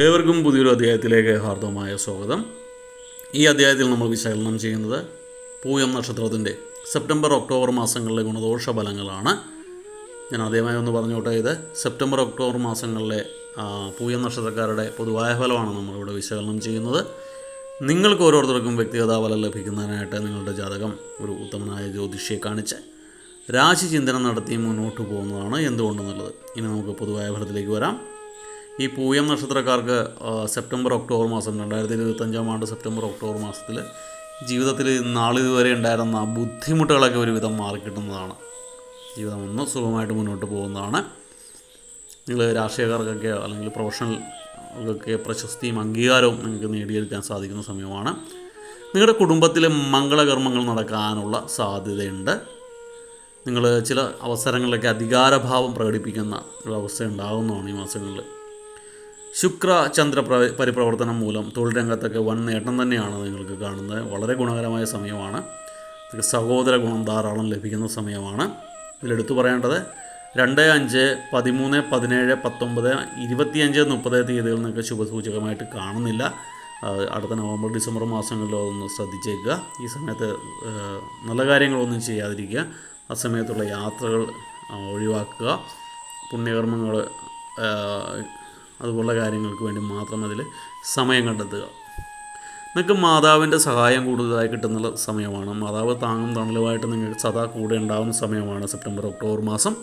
ഏവർക്കും പുതിയൊരു അധ്യായത്തിലേക്ക് ഹാർദവമായ സ്വാഗതം. ഈ അധ്യായത്തിൽ നമ്മൾ വിശകലനം ചെയ്യുന്നത് പൂയം നക്ഷത്രത്തിന്റെ സെപ്റ്റംബർ ഒക്ടോബർ മാസങ്ങളിലെ ഗുണദോഷ ഫലങ്ങളാണ്. ഞാൻ ആദ്യമായി ഒന്ന് പറഞ്ഞോട്ടെ ഇത് സെപ്റ്റംബർ ഒക്ടോബർ മാസങ്ങളിലെ പൂയം നക്ഷത്രക്കാരുടെ പൊതുവായ ഫലമാണ് നമ്മളിവിടെ വിശകലനം ചെയ്യുന്നത്. നിങ്ങൾക്ക് ഓരോരുത്തർക്കും വ്യക്തിഗത ഫലം ലഭിക്കുന്നതിനായിട്ട് നിങ്ങളുടെ ജാതകം ഒരു ഉത്തമനായ ജ്യോതിഷിയെ കാണിച്ച് രാശി ചിന്തനം നടത്തി മുന്നോട്ട് പോകുന്നതാണ് എന്തുകൊണ്ടെന്നുള്ളത്. ഇനി നമുക്ക് പൊതുവായ ഫലത്തിലേക്ക് വരാം. ഈ പൂയം നക്ഷത്രക്കാർക്ക് സെപ്റ്റംബർ ഒക്ടോബർ മാസം രണ്ടായിരത്തി ഇരുപത്തഞ്ചാം ആണ്ട് സെപ്റ്റംബർ ഒക്ടോബർ മാസത്തിൽ ജീവിതത്തിൽ നാളിതുവരെ ഉണ്ടായിരുന്ന ബുദ്ധിമുട്ടുകളൊക്കെ ഒരുവിധം മാറിക്കിട്ടുന്നതാണ്. ജീവിതം ഒന്ന് സുഖമായിട്ട് മുന്നോട്ട് പോകുന്നതാണ്. നിങ്ങൾ രാഷ്ട്രീയക്കാർക്കൊക്കെ അല്ലെങ്കിൽ പ്രൊഫഷണൽക്കൊക്കെ പ്രശസ്തിയും അംഗീകാരവും നിങ്ങൾക്ക് നേടിയെടുക്കാൻ സാധിക്കുന്ന സമയമാണ്. നിങ്ങളുടെ കുടുംബത്തിലെ മംഗളകർമ്മങ്ങൾ നടക്കാനുള്ള സാധ്യതയുണ്ട്. നിങ്ങൾ ചില അവസരങ്ങളിലൊക്കെ അധികാരഭാവം പ്രകടിപ്പിക്കുന്ന ഒരു അവസ്ഥ ഉണ്ടാകുന്നതാണ് ഈ മാസങ്ങളിൽ. ശുക്ര ചന്ദ്ര പ്ര- പരിപ്രവർത്തനം മൂലം തൊഴിൽ രംഗത്തൊക്കെ വൻ നേട്ടം തന്നെയാണ് നിങ്ങൾക്ക് കാണുന്നത്. വളരെ ഗുണകരമായ സമയമാണ്. സഹോദര ഗുണം ധാരാളം ലഭിക്കുന്ന സമയമാണ്. ഇതിലെടുത്തു പറയേണ്ടത് രണ്ട് അഞ്ച് പതിമൂന്ന് പതിനേഴ് പത്തൊമ്പത് ഇരുപത്തിയഞ്ച് മുപ്പത് തീയതികൾ നിങ്ങൾക്ക് ശുഭസൂചകമായിട്ട് കാണുന്നില്ല. അടുത്ത നവംബർ ഡിസംബർ മാസങ്ങളിലോ അതൊന്ന് ശ്രദ്ധിച്ചേക്കുക. ഈ സമയത്ത് നല്ല കാര്യങ്ങളൊന്നും ചെയ്യാതിരിക്കുക. ആ സമയത്തുള്ള യാത്രകൾ ഒഴിവാക്കുക. പുണ്യകർമ്മങ്ങൾ അതുപോലുള്ള കാര്യങ്ങൾക്ക് വേണ്ടി മാത്രം അതിൽ സമയം കണ്ടെത്തുക. നിങ്ങൾക്ക് മാതാവിന്റെ സഹായം കൂടുതലായി കിട്ടുന്ന സമയമാണ്. മാതാവ് താങ്ങും തണലുമായിട്ട് നിങ്ങൾക്ക് സദാ കൂടെ ഉണ്ടാകുന്ന സമയമാണ് സെപ്റ്റംബർ ഒക്ടോബർ മാസം.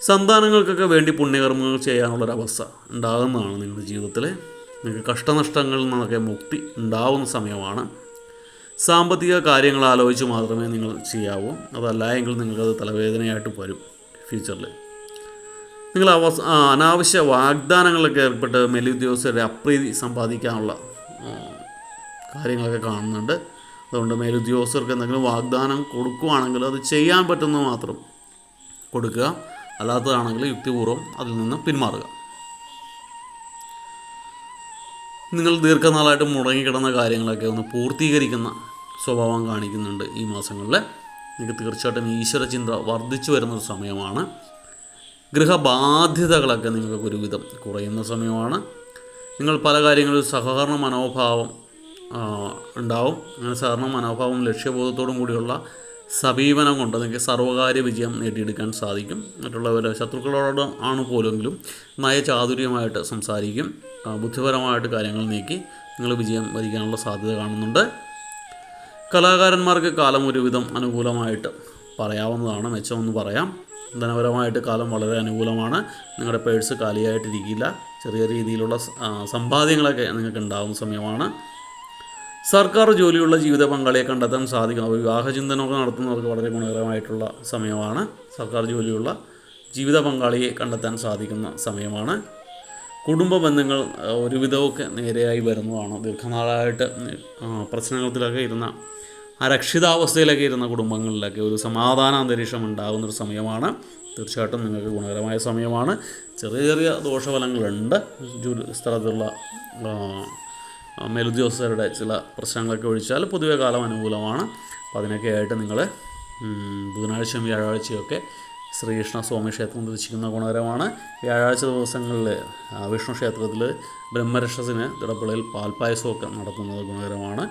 സന്താനങ്ങൾക്കൊക്കെ വേണ്ടി പുണ്യകർമ്മങ്ങൾ ചെയ്യാനുള്ളൊരവസ്ഥ ഉണ്ടാകുന്നതാണ് നിങ്ങളുടെ ജീവിതത്തിൽ നിങ്ങൾക്ക് കഷ്ടനഷ്ടങ്ങളിൽ നിന്നൊക്കെ മുക്തി ഉണ്ടാവുന്ന സമയമാണ്. സാമ്പത്തിക കാര്യങ്ങൾ ആലോചിച്ച് മാത്രമേ നിങ്ങൾ ചെയ്യാവൂ. അതല്ല എങ്കിൽ നിങ്ങൾക്കത് തലവേദനയായിട്ട് വരും ഫ്യൂച്ചറിൽ നിങ്ങൾ അവസ അനാവശ്യ വാഗ്ദാനങ്ങളൊക്കെ ഏർപ്പെട്ട് മേലുദ്യോഗസ്ഥരുടെ അപ്രീതി സമ്പാദിക്കാനുള്ള കാര്യങ്ങളൊക്കെ കാണുന്നുണ്ട്. അതുകൊണ്ട് മേലുദ്യോഗസ്ഥർക്ക് എന്തെങ്കിലും വാഗ്ദാനം കൊടുക്കുകയാണെങ്കിൽ അത് ചെയ്യാൻ പറ്റുന്ന മാത്രം കൊടുക്കുക. അല്ലാത്തതാണെങ്കിൽ യുക്തിപൂർവം അതിൽ നിന്ന് പിന്മാറുക. നിങ്ങൾ ദീർഘനാളായിട്ട് മുടങ്ങിക്കിടന്ന കാര്യങ്ങളൊക്കെ ഒന്ന് പൂർത്തീകരിക്കുന്ന സ്വഭാവം കാണിക്കുന്നുണ്ട് ഈ മാസങ്ങളിൽ നിങ്ങൾക്ക് തീർച്ചയായിട്ടും ഈശ്വരചിന്ത വർദ്ധിച്ചു വരുന്നൊരു സമയമാണ്. ഗൃഹബാധ്യതകളൊക്കെ നിങ്ങൾക്ക് ഒരുവിധം കുറയുന്ന സമയമാണ്. നിങ്ങൾ പല കാര്യങ്ങളിൽ സഹകരണ മനോഭാവം ഉണ്ടാവും. അങ്ങനെ സഹകരണ മനോഭാവം ലക്ഷ്യബോധത്തോടും കൂടിയുള്ള സമീപനം കൊണ്ട് നിങ്ങൾക്ക് സർവകാര്യ വിജയം നേടിയെടുക്കാൻ സാധിക്കും. മറ്റുള്ളവരെ ശത്രുക്കളോട് ആണ് പോലെങ്കിലും നയചാതുര്യമായിട്ട് സംസാരിക്കും. ബുദ്ധിപരമായിട്ട് കാര്യങ്ങൾ നീക്കി നിങ്ങൾ വിജയം വരിക്കാനുള്ള സാധ്യത കാണുന്നുണ്ട്. കലാകാരന്മാർക്ക് കാലം ഒരുവിധം അനുകൂലമായിട്ട് പറയാവുന്നതാണ്. മെച്ചമെന്ന് പറയാം. ധനപരമായിട്ട് കാലം വളരെ അനുകൂലമാണ്. നിങ്ങളുടെ പേഴ്സ് കാലിയായിട്ടിരിക്കില്ല. ചെറിയ രീതിയിലുള്ള സമ്പാദ്യങ്ങളൊക്കെ നിങ്ങൾക്ക് ഉണ്ടാകുന്ന സമയമാണ്. സർക്കാർ ജോലിയുള്ള ജീവിത പങ്കാളിയെ കണ്ടെത്താൻ സാധിക്കും. വിവാഹ ചിന്തനമൊക്കെ നടത്തുന്നവർക്ക് വളരെ ഗുണകരമായിട്ടുള്ള സമയമാണ്. സർക്കാർ ജോലിയുള്ള ജീവിത പങ്കാളിയെ കണ്ടെത്താൻ സാധിക്കുന്ന സമയമാണ്. കുടുംബ ബന്ധങ്ങൾ ഒരുവിധമൊക്കെ നേരെയായി വരുന്നതാണ്. ദീർഘനാളായിട്ട് പ്രശ്നങ്ങളിലൊക്കെ ഇരുന്ന അരക്ഷിതാവസ്ഥയിലൊക്കെ ഇരുന്ന കുടുംബങ്ങളിലൊക്കെ ഒരു സമാധാന അന്തരീക്ഷം ഉണ്ടാകുന്നൊരു സമയമാണ്. തീർച്ചയായിട്ടും നിങ്ങൾക്ക് ഗുണകരമായ സമയമാണ്. ചെറിയ ചെറിയ ദോഷഫലങ്ങളുണ്ട്. സ്ഥലത്തുള്ള ആ, ആ, മേലുദ്യോഗസ്ഥരുടെ ചില പ്രശ്നങ്ങളൊക്കെ ഒഴിച്ചാൽ പൊതുവെ കാലം അനുകൂലമാണ്. അപ്പോൾ അതിനൊക്കെ ആയിട്ട് നിങ്ങൾ ബുധനാഴ്ചയും വ്യാഴാഴ്ചയൊക്കെ ശ്രീകൃഷ്ണ സ്വാമി ക്ഷേത്രം ദർശിക്കുന്ന ഗുണകരമാണ്. വ്യാഴാഴ്ച ദിവസങ്ങളിൽ വിഷ്ണു ക്ഷേത്രത്തിൽ ബ്രഹ്മരക്ഷസിന് തിടപ്പള്ളിയിൽ പാൽപ്പായസമൊക്കെ നടത്തുന്നത് ഗുണകരമാണ്.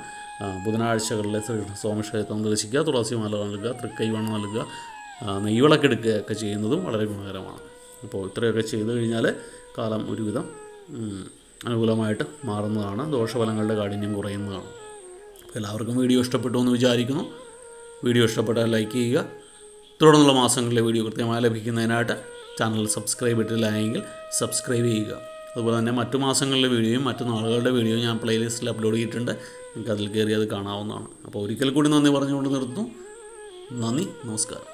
ബുധനാഴ്ചകളിൽ ശ്രീകൃഷ്ണ സ്വാമി ക്ഷേത്രം ദർശിക്കുക തുളസി മാല നൽകുക തൃക്കൈവണ നൽകുക ആ, നെയ്വിളക്ക് എടുക്കുകയൊക്കെ ചെയ്യുന്നതും വളരെ ഗുണകരമാണ്. അപ്പോൾ ഇത്രയൊക്കെ ചെയ്തു കഴിഞ്ഞാൽ കാലം ഒരുവിധം അനുകൂലമായിട്ട് മാറുന്നതാണ്. ദോഷഫലങ്ങളുടെ കാഠിന്യം കുറയുന്നതാണ്. എല്ലാവർക്കും വീഡിയോ ഇഷ്ടപ്പെട്ടു എന്ന് വിചാരിക്കുന്നു. വീഡിയോ ഇഷ്ടപ്പെട്ടാൽ ലൈക്ക് ചെയ്യുക തുടർന്നുള്ള മാസങ്ങളിലെ വീഡിയോ കൃത്യമായി ലഭിക്കുന്നതിനായിട്ട് ചാനൽ സബ്സ്ക്രൈബ് ചെയ്തിട്ടില്ല എങ്കിൽ സബ്സ്ക്രൈബ് ചെയ്യുക. അതുപോലെ തന്നെ മറ്റു മാസങ്ങളിലെ വീഡിയോയും മറ്റു നാളുകളുടെ വീഡിയോയും ഞാൻ പ്ലേലിസ്റ്റിൽ അപ്ലോഡ് ചെയ്തിട്ടുണ്ട്. നിങ്ങൾക്ക് അതിൽ കയറി അത് കാണാവുന്നതാണ്. അപ്പോൾ ഒരിക്കൽ കൂടി നന്ദി പറഞ്ഞുകൊണ്ട് നിർത്തുന്നു. നന്ദി നമസ്കാരം.